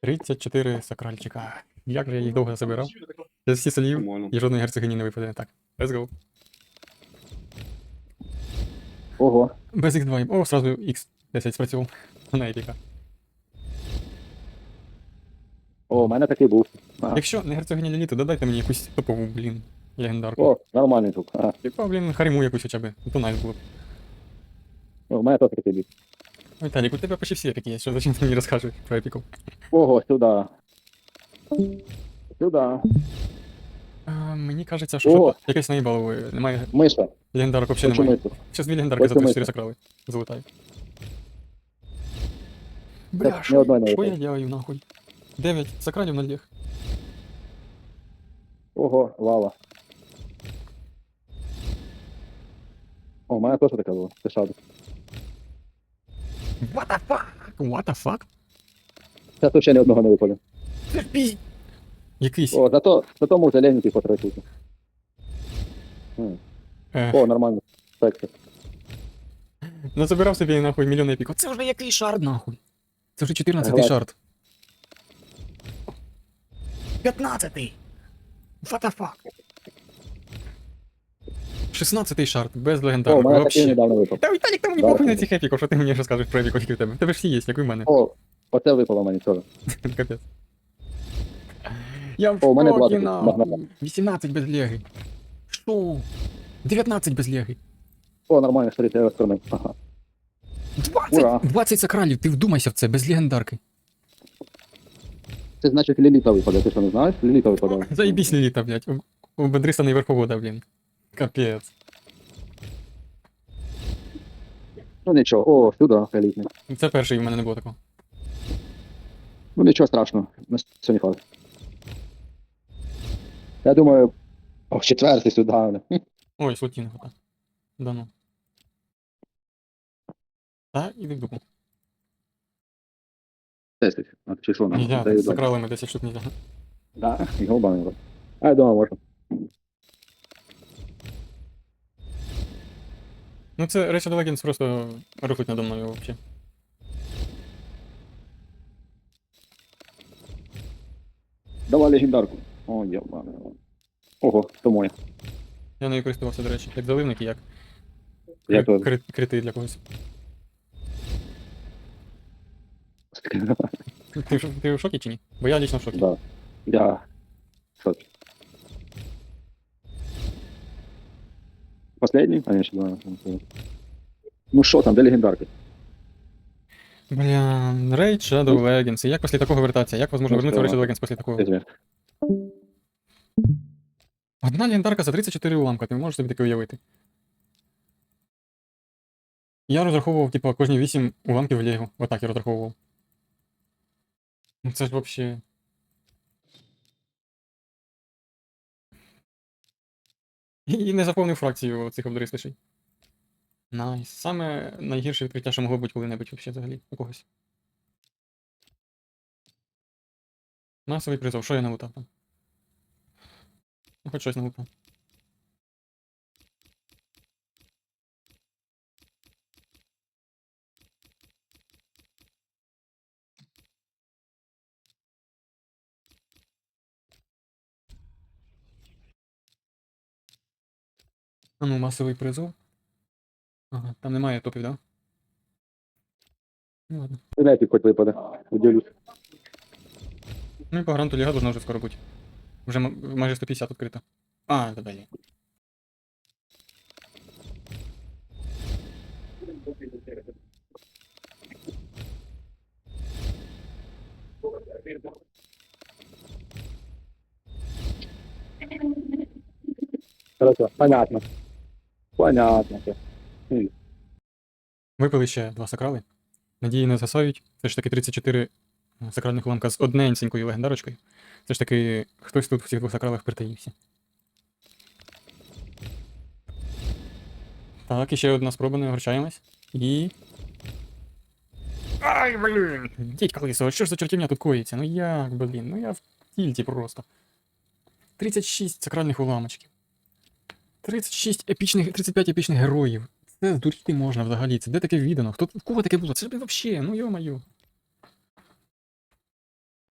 34 сакральчика. Як же я їх довго забирав? Я всі солів і жодної герцогині не випаде. Так, let's go. Ого. Без X2. О, сразу X10 спрацював. На епіка. О, у мене такий був. Ага. Якщо не герцогиня Ліліти, додайте мені якусь топову, блін, легендарку. О, нормальний тут. Ага. Яка, блін, хариму якусь хоча б. То найс було б. О, у мене теж такий був. Віталік, у тебе почти всі епіки є, що зачем ти мені розкажеш про епіку? Ого, сюди. Сюди. А, мені кажеться, що О! що якесь наїбалово. Немає Миша. легендарок взагалі Хочу немає. мису. Дві легендарки за Хочу 34 мису. сакрали. Залутаю. Так, Бля, ні що, одної не що я випало. делаю нахуй? 9 сакралів на лег. Ого, лава. О, у мене теж така була. Це шаду. What the fuck? What the fuck? Зараз тут ще ні одного не випалю. Якийсь. О, зато, зато можна ленький потратити. М. Е, О, нормально. Секси. назабирав собі нахуй мільйон епік. Це вже який шард нахуй. Це вже 14 Ага. шард. 15-й! What the fuck? 16-й шард, без О, у легендарок. мене такий Вообще. недавно випав. Та Віталік, там мені Да. похуй на цих епіків, що ти мені розкажеш про епіку, які в тебе. В Тебе ж всі є, як і в мене. О, оце випало мені теж. Капець. Я в О, у мене шокі, 20 нахуй. нагнав. 18 без леги. Що? 19 без леги. О, нормально, смотрите, я розкормив. Ага. 20, Ура. 20 сакралів, ти вдумайся в це, без легендарки. Це значить ліліта випаде, ти що не знаєш? Ліліта випадає. Заебись ліліта, блядь. У, у Бедриста не верховода, блін. Капець. Ну нічого, о, сюди, елітний. Це перший у мене не було такого. Ну нічого страшного, на сьогодні хватить. Я думаю, о, четвертий сюди. бля. Ой, слотінга, так. Да ну. Та, іди в дупу. Десять. А чи що нам? Нельзя, Даю з далі. сакралами 10 штук нельзя. Да, і голубами. А я думаю, можна. Ну це Rachel Legends просто рухуть надо мною вообще. Давай легендарку. О, єба. Ого, то моє. Я нею користувався, до речі, як заливник і як Я теж. кри- крити для когось. Ти, в ти в шокі чи ні? Бо я лично в шокі. Да. Я. Це? Последний? А, я ще два. Ну що там, де легендарки? Бля, Raid Shadow Legends. І як після такого вертатися? Як возможно Ну, вернутися в? Raid Shadow Legends після такого? Одна легендарка за 34 уламка, ти можеш собі таке уявити. Я розраховував, типа, кожні 8 уламків в Лего. Отак я розраховував. Ну це ж вообще. І і не заповнив фракцію цих обдористишей. Найс. Саме найгірше відкриття, що могло бути коли-небудь взагалі у когось. Масовий призов, що я налутав там? Ну, хоч щось налутав. А ну, масовий призов. Ага, там немає топів, да? Ну ладно. Лепік хоч випаде. Поділюсь. Ну і по гранту Ліга должна вже скоро бути. Вже м- майже 150 відкрито. А, це далі. Хорошо, понятно. Понятно. все. М. Випили ще два сакрали. Надії не згасають. Це ж таки 34 сакральних уламка з одненькою легендарочкою. Це ж таки хтось тут в цих двох сакралах притаївся. Так, і ще одна спроба, не огорчаємось. І. Ай, блін! Дідька лисого, що ж за чортівня тут коїться? Ну як, блін, ну я в тільті просто. 36 сакральних уламочків. 36 епічних, 35 епічних героїв. Це здуріти можна взагалі. Це де таке віддано? Хто в кого таке було? Це ж взагалі, ну йо-моє.